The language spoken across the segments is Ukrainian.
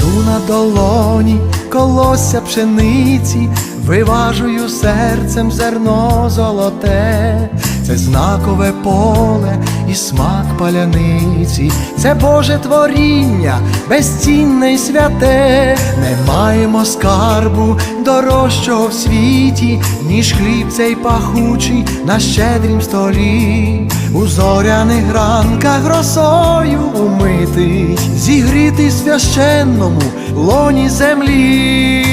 Кладу на долоні колосся пшениці, виважую серцем зерно золоте, це знакове поле і смак паляниці, це Боже творіння, безцінне й святе, не маємо скарбу дорожчого в світі, ніж хліб цей пахучий на щедрім столі у зоряних ранках росою умитись, зігріти священному лоні землі.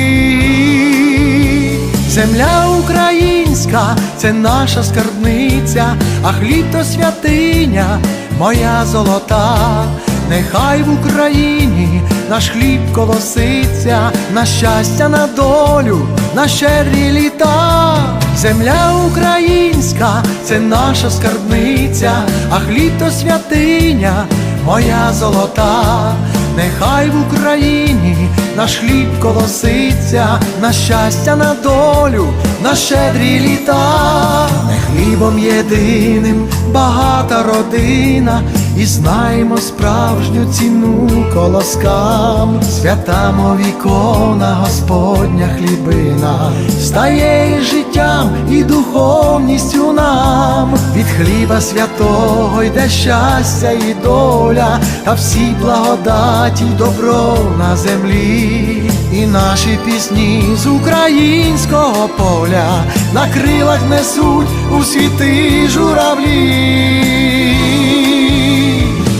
Земля українська, це наша скарбниця, а хліб то святиня, моя золота. Нехай в Україні наш хліб колоситься, на щастя, на долю, на щедрі літа. Земля українська, це наша скарбниця, а хліб то святиня, моя золота. Нехай в Україні наш хліб колоситься, на щастя, на долю, на щедрі літа, не хлібом єдиним багата родина, і знаємо справжню ціну колоскам, свята мов ікона, Господня хлібина, стає і життям і духовністю нам, від хліба святого йде щастя і доля, та всі благодаті, добро на землі, і наші пісні з українського поля на крилах несуть у світи журавлі.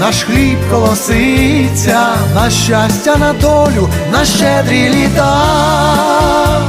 наш хліб колоситься, на щастя, на долю, на щедрі літа.